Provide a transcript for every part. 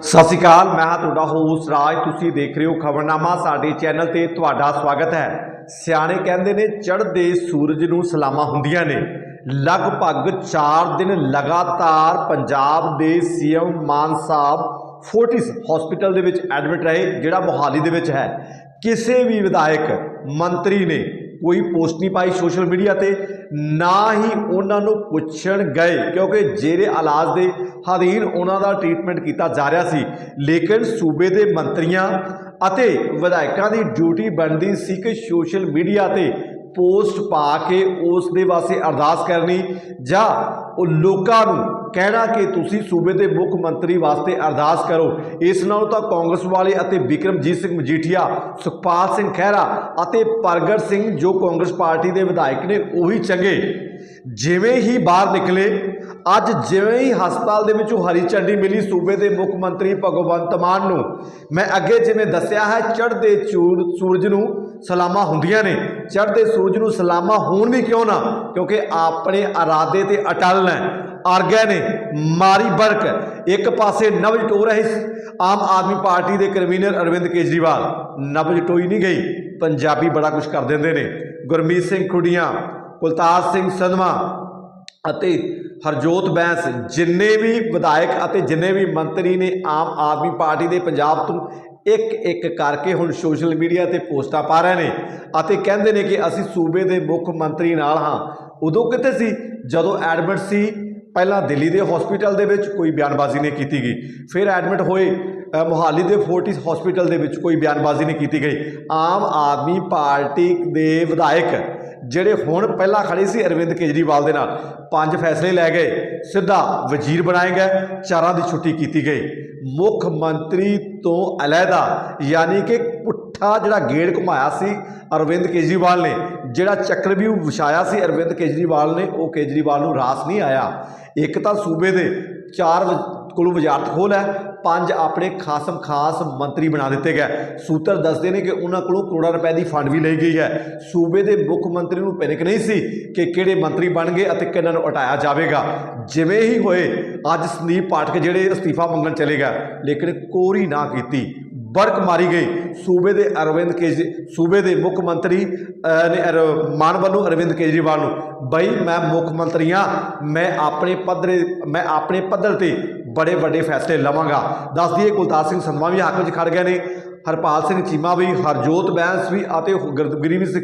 ਸਤਿ ਸ਼੍ਰੀ ਅਕਾਲ, ਮੈਂ ਹਾਂ ਤੁਹਾਡਾ ਹੋਸਟ ਰਾਜ। ਤੁਸੀਂ ਦੇਖ ਰਹੇ ਹੋ ਖਬਰਨਾਮਾ, ਸਾਡੇ ਚੈਨਲ ਤੇ ਤੁਹਾਡਾ ਸਵਾਗਤ ਹੈ। ਸਿਆਣੇ ਕਹਿੰਦੇ ਨੇ, ਚੜ੍ਹਦੇ ਸੂਰਜ ਨੂੰ ਸਲਾਮਾਂ ਹੁੰਦੀਆਂ ਨੇ। ਲਗਭਗ 4 ਦਿਨ ਲਗਾਤਾਰ ਪੰਜਾਬ ਦੇ CM Mann Sahib Fortis hospital ਦੇ ਵਿੱਚ ਐਡਮਿਟ ਰਹੇ, ਜਿਹੜਾ ਮੋਹਾਲੀ ਦੇ ਵਿੱਚ ਹੈ। ਕਿਸੇ ਵੀ ਵਿਧਾਇਕ, ਮੰਤਰੀ ਨੇ ਕੋਈ ਪੋਸਟ ਨਹੀਂ ਪਾਈ ਸੋਸ਼ਲ ਮੀਡੀਆ ਤੇ, ਨਾ ਹੀ ਉਹਨਾਂ ਨੂੰ ਪੁੱਛਣ ਗਏ, ਕਿਉਂਕਿ ਜਿਹੜੇ ਇਲਾਜ ਦੇ ਅਧੀਨ ਉਹਨਾਂ ਦਾ ਟ੍ਰੀਟਮੈਂਟ ਕੀਤਾ ਜਾ ਰਿਹਾ ਸੀ, ਲੇਕਿਨ ਸੂਬੇ ਦੇ ਮੰਤਰੀਆਂ ਅਤੇ ਵਿਧਾਇਕਾਂ ਦੀ ਡਿਊਟੀ ਬਣਦੀ ਸੀ ਕਿ ਸੋਸ਼ਲ ਮੀਡੀਆ ਤੇ ਪੋਸਟ ਪਾ ਕੇ ਉਸ ਦੇ ਵਾਸਤੇ ਅਰਦਾਸ ਕਰਨੀ ਜਾਂ ਉਹ ਲੋਕਾਂ ਨੂੰ ਕਹਿਣਾ ਕਿ ਤੁਸੀਂ ਸੂਬੇ ਦੇ ਮੁੱਖ ਮੰਤਰੀ ਵਾਸਤੇ ਅਰਦਾਸ ਕਰੋ। ਇਸ ਨਾਲ ਤਾਂ ਕਾਂਗਰਸ ਵਾਲੇ ਅਤੇ ਵਿਕਰਮਜੀਤ ਸਿੰਘ ਮਜੀਠੀਆ, ਸੁਖਪਾਲ ਸਿੰਘ ਖਹਿਰਾ ਅਤੇ ਪ੍ਰਗਟ ਸਿੰਘ ਜੋ ਕਾਂਗਰਸ ਪਾਰਟੀ ਦੇ ਵਿਧਾਇਕ ਨੇ, ਉਹੀ ਚੰਗੇ। ਜਿਵੇਂ ਹੀ ਬਾਹਰ ਨਿਕਲੇ, ਅੱਜ ਜਿਵੇਂ ਹੀ ਹਸਪਤਾਲ ਦੇ ਵਿੱਚੋਂ ਹਰੀ ਝੰਡੀ ਮਿਲੀ ਸੂਬੇ ਦੇ ਮੁੱਖ ਮੰਤਰੀ ਭਗਵੰਤ ਮਾਨ ਨੂੰ, ਮੈਂ ਅੱਗੇ ਜਿਵੇਂ ਦੱਸਿਆ ਹੈ, ਚੜ੍ਹਦੇ ਚੂਰ ਸੂਰਜ ਨੂੰ ਸਲਾਮਾਂ ਹੁੰਦੀਆਂ ਨੇ। ਚੜ੍ਹਦੇ ਸੂਰਜ ਨੂੰ ਸਲਾਮਾਂ ਹੋਣ ਵੀ ਕਿਉਂ ਨਾ? ਕਿਉਂਕਿ ਆਪਣੇ ਇਰਾਦੇ ਤੇ ਅਟਲ ਨੇ। ਅੜ ਗਏ ਨੇ। ਮਾਰੀ ਬਰਕ। ਇੱਕ ਪਾਸੇ ਨਵਜ ਟੋ ਰਹੇ ਆਮ ਆਦਮੀ ਪਾਰਟੀ ਦੇ ਕਨਵੀਨਰ ਅਰਵਿੰਦ ਕੇਜਰੀਵਾਲ। ਨਵਜ ਟੋਈ ਨਹੀਂ ਗਈ। ਪੰਜਾਬੀ ਬੜਾ ਕੁਝ ਕਰ ਦਿੰਦੇ ਨੇ। ਗੁਰਮੀਤ ਸਿੰਘ ਖੁੱਡੀਆਂ, ਕੁਲਤਾਰ ਸਿੰਘ ਸੰਧਵਾ ਅਤੇ ਹਰਜੋਤ ਬੈਂਸ ਜਿੰਨੇ ਵੀ ਵਿਧਾਇਕ ਅਤੇ ਜਿੰਨੇ ਵੀ ਮੰਤਰੀ ਨੇ ਆਮ ਆਦਮੀ ਪਾਰਟੀ ਦੇ ਪੰਜਾਬ ਤੋਂ ਇੱਕ ਇੱਕ ਕਰਕੇ ਹੁਣ ਸੋਸ਼ਲ ਮੀਡੀਆ ਤੇ ਪੋਸਟਾਂ ਪਾ ਰਹੇ ਨੇ ਅਤੇ ਕਹਿੰਦੇ ਨੇ ਕਿ ਅਸੀਂ ਸੂਬੇ ਦੇ ਮੁੱਖ ਮੰਤਰੀ ਨਾਲ ਹਾਂ। ਉਦੋਂ ਕਿੱਥੇ ਸੀ? ਜਦੋਂ ਐਡਮਿਟ ਸੀ ਪਹਿਲਾਂ ਦਿੱਲੀ ਦੇ ਹਸਪੀਟਲ ਦੇ ਵਿੱਚ ਕੋਈ ਬਿਆਨਬਾਜ਼ੀ ਨਹੀਂ ਕੀਤੀ ਗਈ। ਫਿਰ ਐਡਮਿਟ ਹੋਏ ਅ, ਮੋਹਾਲੀ ਦੇ ਫੋਰਟਿਸ ਹਸਪੀਟਲ ਦੇ ਵਿੱਚ ਕੋਈ ਬਿਆਨਬਾਜ਼ੀ ਨਹੀਂ ਕੀਤੀ ਗਈ। ਆਮ ਆਦਮੀ ਪਾਰਟੀ ਦੇ ਵਿਧਾਇਕ ਜਿਹੜੇ ਹੁਣ ਪਹਿਲਾਂ ਖੜੇ ਸੀ ਅਰਵਿੰਦ ਕੇਜਰੀਵਾਲ ਦੇ ਨਾਲ ਪੰਜ ਫੈਸਲੇ ਲੈ ਗਏ। ਸਿੱਧਾ ਵਜ਼ੀਰ ਬਣਾਏ ਗਏ ਚਾਰਾਂ ਦੀ ਛੁੱਟੀ ਕੀਤੀ ਗਈ। ਮੁੱਖ ਮੰਤਰੀ ਤੋਂ ਅਲੱਗਾ ਯਾਨੀ ਕਿ ਪੁੱਠਾ ਜਿਹੜਾ ਗੇੜ ਘੁਮਾਇਆ ਸੀ ਅਰਵਿੰਦ ਕੇਜਰੀਵਾਲ ਨੇ ਜਿਹੜਾ ਚੱਕਰ ਚੱਕਰਵਿਊਹ ਵਿਛਾਇਆ ਸੀ ਅਰਵਿੰਦ ਕੇਜਰੀਵਾਲ ਨੇ, ਉਹ ਕੇਜਰੀਵਾਲ ਨੂੰ ਰਾਸ ਨਹੀਂ ਆਇਆ। ਇੱਕ ਤਾਂ ਸੂਬੇ ਦੇ ਚਾਰ ਕੋਲੋਂ ਵਜ਼ਾਰਤ ਖੋਲ ਹੈ ਪੰਜ ਆਪਣੇ ਖਾਸਮ ਖਾਸ ਮੰਤਰੀ ਬਣਾ ਦਿੱਤੇ ਗਏ। ਸੂਤਰ ਦੱਸਦੇ ਨੇ ਕਿ ਉਹਨਾਂ ਕੋਲੋਂ ਕਰੋੜਾਂ ਰੁਪਏ ਦੀ ਫੰਡ ਵੀ ਲਈ ਗਈ ਹੈ। ਸੂਬੇ ਦੇ ਮੁੱਖ ਮੰਤਰੀ ਨੂੰ ਪੈਨਿਕ ਨਹੀਂ ਸੀ ਕਿ ਕਿਹੜੇ ਮੰਤਰੀ ਬਣ ਗਏ ਅਤੇ ਕਿਹਨਾਂ ਨੂੰ ਹਟਾਇਆ ਜਾਵੇਗਾ। ਜਿਵੇਂ ਹੀ ਹੋਏ, ਅੱਜ ਸੰਦੀਪ ਪਾਠਕ ਜਿਹੜੇ ਅਸਤੀਫਾ ਮੰਗਣ ਚਲੇ ਗਏ, ਲੇਕਿਨ ਕੋਰੀ ਨਾ ਕੀਤੀ। ਬਰਕ ਮਾਰੀ ਗਈ। ਸੂਬੇ ਦੇ ਅਰਵਿੰਦ ਕੇਜਰੀ ਸੂਬੇ ਦੇ ਮੁੱਖ ਮੰਤਰੀ ਨੇ ਮਾਨ ਵੱਲੋਂ ਅਰਵਿੰਦ ਕੇਜਰੀਵਾਲ ਨੂੰ, ਬਈ ਮੈਂ ਮੁੱਖ ਮੰਤਰੀ ਮੰਤਰੀਆਂ, ਮੈਂ ਆਪਣੇ ਪੱਧਰੇ, ਮੈਂ ਆਪਣੇ ਪੱਧਰ ਤੇ ਬੜੇ ਵੱਡੇ ਫੈਸਲੇ ਲਵਾਂਗਾ। ਦੱਸ ਦਈਏ, ਕੁਲਤਾਰ ਸਿੰਘ ਸੰਧਵਾ ਵੀ ਹੱਕ ਵਿੱਚ ਖੜ ਗਏ ਨੇ। ਹਰਪਾਲ ਸਿੰਘ ਚੀਮਾ ਵੀ, ਹਰਜੋਤ ਬੈਂਸ ਵੀ ਅਤੇ ਗਰੀਬੀ ਸਿੰਘ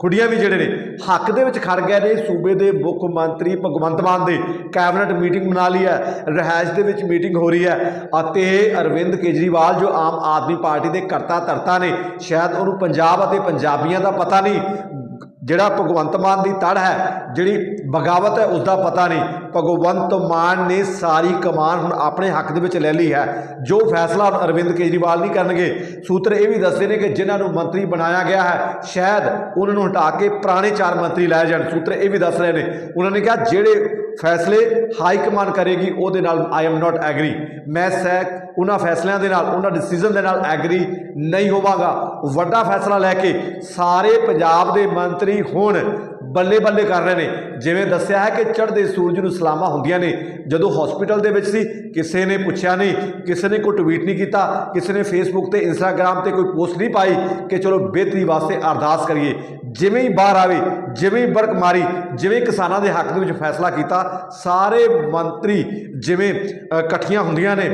ਖੁੱਡੀਆਂ ਵੀ ਜਿਹੜੇ ਨੇ, ਹੱਕ ਦੇ ਵਿੱਚ ਖੜ ਗਏ ਨੇ ਸੂਬੇ ਦੇ ਮੁੱਖ ਮੰਤਰੀ ਭਗਵੰਤ ਮਾਨ ਦੇ। ਕੈਬਨਿਟ ਮੀਟਿੰਗ ਬਣਾ ਲਈ ਹੈ ਰਹਿائش ਦੇ ਵਿੱਚ ਮੀਟਿੰਗ ਹੋ ਰਹੀ ਹੈ ਅਤੇ ਅਰਵਿੰਦ ਕੇਜਰੀਵਾਲ ਜੋ ਆਮ ਆਦਮੀ ਪਾਰਟੀ ਦੇ ਕਰਤਾ ਧਰਤਾ ਨੇ, ਸ਼ਾਇਦ ਉਹਨੂੰ ਪੰਜਾਬ ਅਤੇ ਪੰਜਾਬੀਆਂ ਦਾ ਪਤਾ ਨਹੀਂ ਜਿਹੜਾ ਭਗਵੰਤ ਮਾਨ ਦੀ ਤੜ ਹੈ, ਜਿਹੜੀ ਬਗਾਵਤ ਹੈ ਉਸ ਦਾ ਪਤਾ ਨਹੀਂ। ਭਗਵੰਤ ਮਾਨ ਨੇ ਸਾਰੀ ਕਮਾਨ ਹੁਣ ਆਪਣੇ ਹੱਕ ਦੇ ਵਿੱਚ ਲੈ ਲਈ ਹੈ। ਜੋ ਫੈਸਲਾ ਹੁਣ ਅਰਵਿੰਦ ਕੇਜਰੀਵਾਲ ਨਹੀਂ ਕਰਨਗੇ, ਸੂਤਰ ਇਹ ਵੀ ਦੱਸਦੇ ਨੇ ਕਿ ਜਿਨ੍ਹਾਂ ਨੂੰ ਮੰਤਰੀ ਬਣਾਇਆ ਗਿਆ ਹੈ, ਸ਼ਾਇਦ ਉਹਨਾਂ ਨੂੰ ਹਟਾ ਕੇ ਪੁਰਾਣੇ ਚਾਰ ਮੰਤਰੀ ਲਾਏ ਜਾਣ। ਸੂਤਰ ਇਹ ਵੀ ਦੱਸ ਰਹੇ ਨੇ। ਉਹਨਾਂ ਨੇ ਕਿਹਾ, ਜਿਹੜੇ ਫੈਸਲੇ ਹਾਈ ਕਮਾਨ ਕਰੇਗੀ, ਉਹਦੇ ਨਾਲ ਆਈ ਐਮ ਨਾਟ ਐਗਰੀ ਮੈਂ ਸਹਿ ਉਹਨਾਂ ਫੈਸਲਿਆਂ ਦੇ ਨਾਲ, ਉਹਨਾਂ ਡਿਸੀਜਨ ਦੇ ਨਾਲ ਐਗਰੀ ਨਹੀਂ ਹੋਵਾਂਗਾ। ਵੱਡਾ ਫੈਸਲਾ ਲੈ ਕੇ ਸਾਰੇ ਪੰਜਾਬ ਦੇ ਮੰਤਰੀ ਹੁਣ ਬੱਲੇ ਬੱਲੇ ਕਰ ਰਹੇ ਨੇ। ਜਿਵੇਂ ਦੱਸਿਆ ਹੈ ਕਿ ਚੜ੍ਹਦੇ ਸੂਰਜ ਨੂੰ ਸਲਾਮਾਂ ਹੁੰਦੀਆਂ ਨੇ। ਜਦੋਂ ਹਸਪੀਟਲ ਦੇ ਵਿੱਚ ਸੀ, ਕਿਸੇ ਨੇ ਪੁੱਛਿਆ ਨਹੀਂ, ਕਿਸੇ ਨੇ ਕੋਈ ਟਵੀਟ ਨਹੀਂ ਕੀਤਾ, ਕਿਸੇ ਨੇ ਫੇਸਬੁੱਕ ਤੇ ਇੰਸਟਾਗ੍ਰam ਤੇ ਕੋਈ ਪੋਸਟ ਨਹੀਂ ਪਾਈ ਕਿ ਚਲੋ ਬਿਹਤਰੀ ਵਾਸਤੇ ਅਰਦਾਸ ਕਰੀਏ। ਜਿਵੇਂ ਹੀ ਬਾਹਰ ਆਵੇ, ਜਿਵੇਂ ਹੀ ਬਰਕ ਮਾਰੀ, ਜਿਵੇਂ ਕਿਸਾਨਾਂ ਦੇ ਹੱਕ ਦੇ ਵਿੱਚ ਫੈਸਲਾ ਕੀਤਾ, ਸਾਰੇ ਮੰਤਰੀ ਜਿਵੇਂ ਇਕੱਠੀਆਂ ਹੁੰਦੀਆਂ ਨੇ।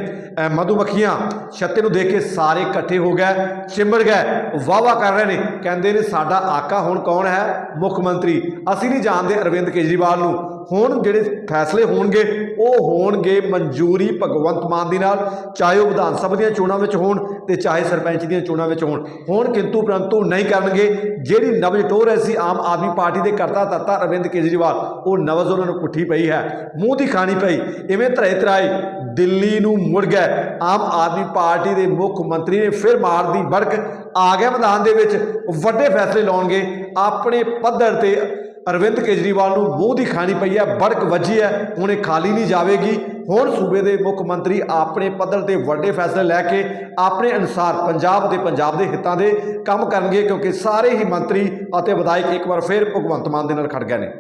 ਮਧੂਮੱਖੀਆਂ, ਛੱਤੇ ਨੂੰ ਦੇਖ ਕੇ ਸਾਰੇ ਇਕੱਠੇ ਹੋ ਗਏ, ਚਿੰਬੜ ਗਏ ਵਾਵਾ ਕਰ ਰਹੇ ਨੇ। ਕਹਿੰਦੇ ਨੇ, ਸਾਡਾ ਆਕਾ ਹੁਣ ਕੌਣ ਹੈ? ਮੁੱਖ ਮੰਤਰੀ। ਅਸੀਂ ਨਹੀਂ ਜਾਣਦੇ ਅਰਵਿੰਦ ਕੇਜਰੀਵਾਲ ਨੂੰ। ਹੁਣ ਜਿਹੜੇ ਫੈਸਲੇ ਹੋਣਗੇ, ਉਹ ਹੋਣਗੇ ਮਨਜ਼ੂਰੀ ਭਗਵੰਤ ਮਾਨ ਦੀ ਨਾਲ, ਚਾਹੇ ਉਹ ਵਿਧਾਨ ਸਭਾ ਦੀਆਂ ਚੋਣਾਂ ਵਿੱਚ ਹੋਣ ਤੇ ਚਾਹੇ ਸਰਪੰਚ ਦੀਆਂ ਚੋਣਾਂ ਵਿੱਚ ਹੋਣ। ਹੁਣ ਕਿੰਤੂ ਪਰੰਤੂ ਨਹੀਂ ਕਰਨਗੇ। ਜਿਹੜੀ ਨਵਜ਼ ਟੋ ਰਹੀ ਸੀ, ਆਮ ਆਦਮੀ ਪਾਰਟੀ ਦੇ ਕਰਤਾ ਤੱਤਾ ਅਰਵਿੰਦ ਕੇਜਰੀਵਾਲ, ਉਹ ਨਵਜ਼ ਉਹਨਾਂ ਨੂੰ ਪੁੱਠੀ ਪਈ ਹੈ। ਮੂੰਹ ਦੀ ਖਾਣੀ ਪਈ। ਇਵੇਂ ਧਰੇ ਧਰਾਏ ਦਿੱਲੀ ਨੂੰ ਮੁੜ ਗਏ। ਆਮ ਆਦਮੀ ਪਾਰਟੀ ਦੇ ਮੁੱਖ ਮੰਤਰੀ ਨੇ ਫਿਰ ਮਾਰ ਦੀ ਬੜਕ। ਆ ਗਿਆ ਮੈਦਾਨ ਦੇ ਵਿੱਚ। ਵੱਡੇ ਫੈਸਲੇ ਲਾਉਣਗੇ। ਆਪਣੇ ਪੱਧਰ ਤੇ ਅਰਵਿੰਦ ਕੇਜਰੀਵਾਲ ਨੂੰ ਮੂੰਹ ਦੀ ਖਾਣੀ ਪਈ ਹੈ, ਬੜਕ ਵੱਜੀ ਹੈ, ਹੁਣ ਇਹ ਖਾਲੀ ਨਹੀਂ ਜਾਵੇਗੀ। ਹੁਣ ਸੂਬੇ ਦੇ ਮੁੱਖ ਮੰਤਰੀ ਆਪਣੇ ਪੱਧਰ ਤੇ ਵੱਡੇ ਫੈਸਲੇ ਲੈ ਕੇ ਆਪਣੇ ਅਨੁਸਾਰ ਪੰਜਾਬ ਦੇ ਪੰਜਾਬ ਦੇ ਹਿੱਤਾਂ ਦੇ ਕੰਮ ਕਰਨਗੇ, ਕਿਉਂਕਿ ਸਾਰੇ ਹੀ ਮੰਤਰੀ ਅਤੇ ਵਿਧਾਇਕ ਇੱਕ ਵਾਰ ਫਿਰ ਭਗਵੰਤ ਮਾਨ ਦੇ ਨਾਲ ਖੜ ਗਏ ਨੇ।